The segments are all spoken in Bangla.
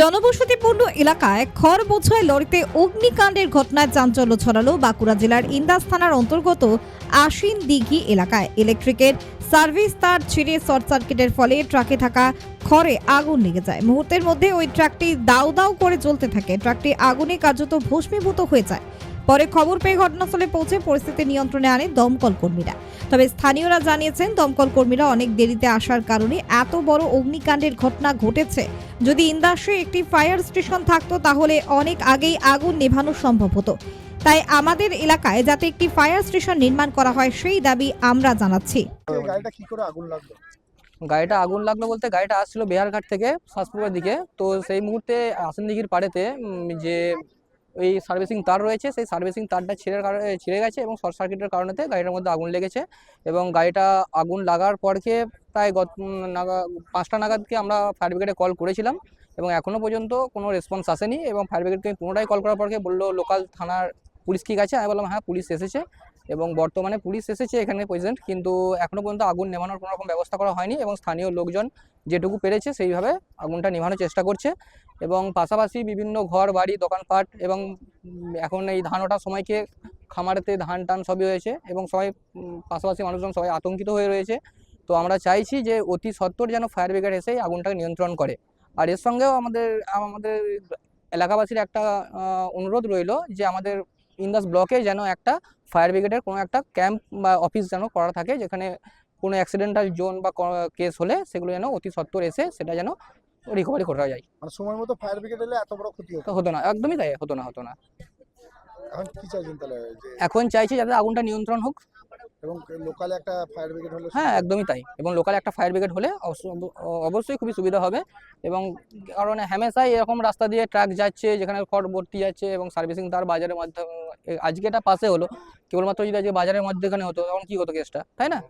জনবসতিপূর্ণ এলাকায় খড় বোঝাই লড়িতে অগ্নিকাণ্ডের ঘটনায় চাঞ্চল্য ছড়ালো বাঁকুড়া জেলার ইন্দাস থানার অন্তর্গত আশিন দিঘি এলাকায়। ইলেকট্রিকের সার্ভিস তার ছিঁড়ে শর্ট সার্কিটের ফলে ট্রাকে থাকা খড়ে আগুন লেগে যায়। মুহূর্তের মধ্যে ওই ট্রাকটি দাউ দাউ করে জ্বলতে থাকে। ট্রাকটি আগুনে কার্যত ভস্মীভূত হয়ে যায়। পরে খবর পেয়ে ঘটনাস্থলে পৌঁছে পরিস্থিতি নিয়ন্ত্রণে আনে দমকল কর্মীরা। তবে স্থানীয়রা জানিয়েছেন দমকল কর্মীরা অনেক দেরিতে আসার কারণে এত বড় অগ্নিকাণ্ডের ঘটনা ঘটেছে। যদি ইন্দাসে একটি ফায়ার স্টেশন থাকতো তাহলে অনেক আগেই আগুন নেভানো সম্ভব হতো। তাই আমাদের এলাকায় যাতে একটি ফায়ার স্টেশন নির্মাণ করা হয় সেই দাবি আমরা জানাচ্ছি। গাড়িটা কি করে আগুন লাগল? গাড়িটা আগুন লাগল বলতে গাড়িটা আসছিল বেহারঘাট থেকে শাসপুরের দিকে। তো সেই মুহূর্তে আসনদিঘির পাড়েতে উম, যে ওই সার্ভিসিং তার রয়েছে, সেই সার্ভিসিং তারটা ছিঁড়ে কারণে ছিঁড়ে গেছে এবং শর্ট সার্কিটের কারণেতে গাড়িটার মধ্যে আগুন লেগেছে এবং গাড়িটা আগুন লাগার পরকে প্রায় গত নাগা, পাঁচটা নাগাদকে আমরা ফায়ার ব্রিগেডে কল করেছিলাম এবং এখনও পর্যন্ত কোনো রেসপন্স আসেনি এবং ফায়ার ব্রিগেডকে পুনরায় কল করার পরকে বলল, লোকাল থানার পুলিশ কি গেছে আমি বললাম হ্যাঁ পুলিশ এসেছে। এবং বর্তমানে পুলিশ এসেছে এখানে প্রেজেন্ট কিন্তু এখনও পর্যন্ত আগুন নেভানোর কোনো রকম ব্যবস্থা করা হয়নি এবং স্থানীয় লোকজন যেটুকু পেরেছে সেইভাবে আগুনটা নেভানোর চেষ্টা করছে। এবং পাশাপাশি বিভিন্ন ঘর, বাড়ি, দোকানপাট এবং এখন এই ধান ওঠার সময়কে খামারেতে ধান টান সবই হয়েছে এবং সবাই পাশাপাশি মানুষজন সবাই আতঙ্কিত হয়ে রয়েছে। তো আমরা চাইছি যে অতি সত্বর যেন ফায়ার ব্রিগেড এসে আগুনটাকে নিয়ন্ত্রণ করে। আর এর সঙ্গেও আমাদের আমাদের এলাকাবাসীর একটা অনুরোধ রইল যে আমাদের ইন্দাস ব্লকে যেন একটা ফায়ার ব্রিগেডের কোনো একটা ক্যাম্প বা অফিস যেন করা থাকে যেখানে কোনো অ্যাক্সিডেন্টাল জোন বা কেস হলে সেগুলো যেন অতি সত্বর এসে সেটা যেন রিকভারি করা যায়। মানে সময় মতো ফায়ার ব্রিগেড এলে এত বড় ক্ষতি হতো? হতো না একদমই তাই হতো না হতো না। এখন কি চাইছেন তাহলে? এখন চাইছি যাতে আগুনটা নিয়ন্ত্রণ হোক এবং লোকালে একটা ফায়ার ব্রিগেড হলে হ্যাঁ একদমই তাই। এবং লোকাল একটা ফায়ার ব্রিগেড হলে অবশ্য- অবশ্যই খুবই সুবিধা হবে। এবং কারণ হ্যামেশাই এরকম রাস্তা দিয়ে ট্রাক যাচ্ছে যেখানে খড় ভর্তি যাচ্ছে এবং সার্ভিসিং তার বাজারের মাধ্যমে আজকে এটা পাশে হলো। কেবলমাত্র যদি আজকে বাজারের মধ্যেখানে হতো তখন কি হতো কেসটা তাই না?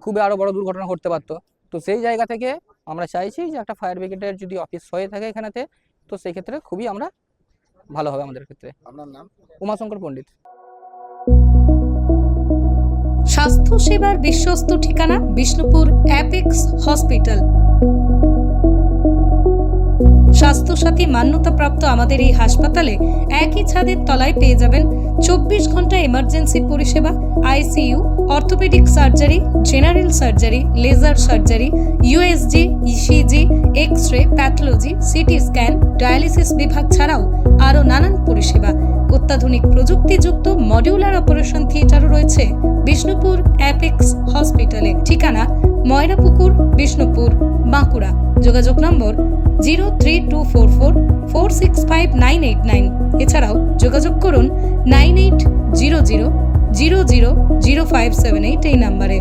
খুবই আরও বড় দুর্ঘটনা ঘটতে পারতো। তো সেই জায়গা থেকে আমরা চাইছি যে একটা ফায়ার ব্রিগেডের যদি অফিস হয়ে থাকে এখানেতে তো সেই ক্ষেত্রে খুবই আমরা ভালো হবে আমাদের ক্ষেত্রে। আপনার নাম? উমাশঙ্কর পণ্ডিত। স্বাস্থ্য সেবার বিশ্বস্ত ঠিকানা বিষ্ণুপুর অ্যাপেক্স হসপিটাল। স্বাস্থ্যসাথী মান্যতাপ্রাপ্ত আমাদের এই হাসপাতালে একই ছাদের তলায় পেয়ে যাবেন চব্বিশ ঘণ্টা এমার্জেন্সি পরিষেবা ICU orthopaedic surgery general surgery laser surgery USG ECG X ray pathology CT scan dialysis বিভাগ ছাড়াও আরও নানান পরিষেবা। অত্যাধুনিক প্রযুক্তিযুক্ত মডিউলার অপারেশন থিয়েটারও রয়েছে বিষ্ণুপুর অ্যাপেক্স হসপিটালে। ঠিকানা ময়রাপুকুর, বিষ্ণুপুর, বাঁকুড়া। যোগাযোগ নম্বর zero three two four four four six five nine eight nine. এছাড়াও যোগাযোগ করুন nine eight zero zero zero zero zero five seven eight এই নাম্বারে।